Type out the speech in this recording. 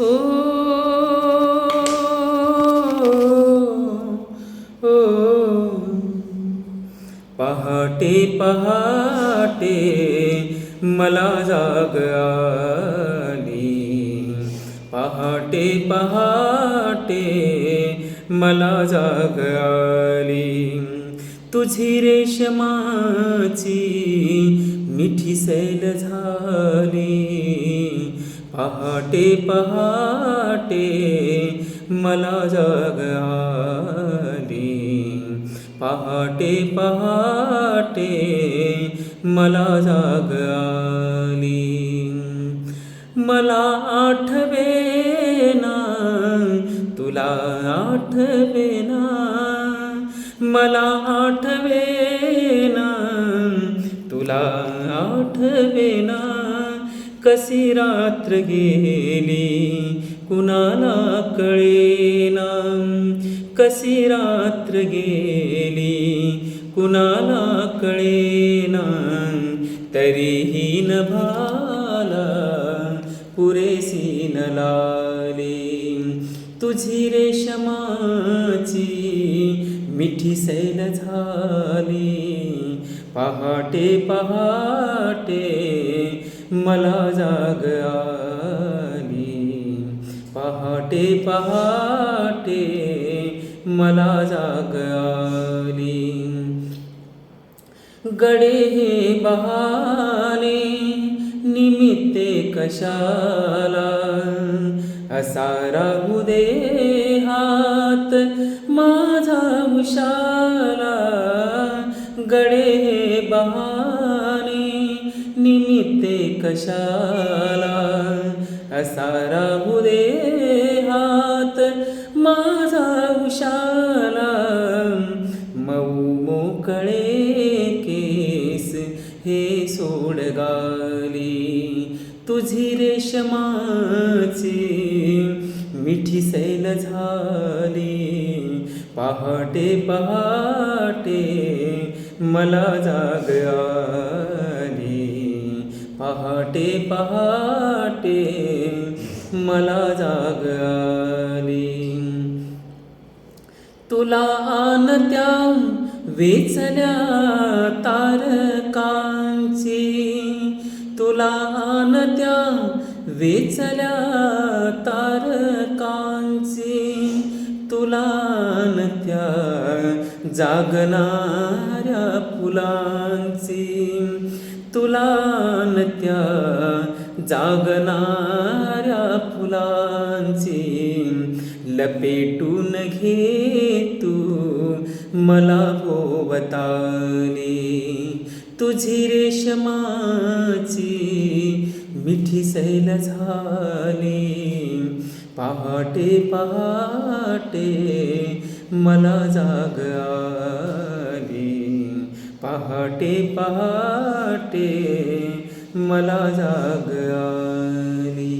हो, हो. पहाटे पहाटे मला जाग आली. पहाटे पहाटे मला जाग आली. तुझी रेशमाची मिठी सैल झाली. पहाटे पहाटे मला जाग आली पहाटे पहाटे मला जाग आली मला आठवेना तुला आठवेना मला आठवे ना तुला आठवेना कशी रात्र गेली? कुणाला कळेना? कशी रात्र गेली? कुणाला कळेना? तरीही न भाला पुरेसी न लाली. तुझी रेशमाची मिठी सैल झाली. पहाटे पहाटे मला जाग आली. पहाटे पहाटे मला जाग आली. गडे हे बहाने निमित्ते कशाला? असा राहू दे हात माझा उशाला. गडे हे बहाने निमित्ते कशाला? असा राहू दे हात माझा उशाला. मऊ मोकळे केस हे सोड गाली. तुझी रेशमाची मिठी सैल झाली. पहाटे पहाटे मला जाग आली. पहाटे पहाटे मला जाग आली. तुला आणत्या वेचल्या तारकांची तुला आणत्या वेचल्या तारकांची. जागणाऱ्या फुलांची. तुला आणत्या जागणाऱ्या फुलांची. लपेटून घे तू मला भोवताली तुझी रेशमाची मिठी सैल झाली. पहाटे पहाटे मला जाग आली. पहाटे पहाटे मला जाग आली.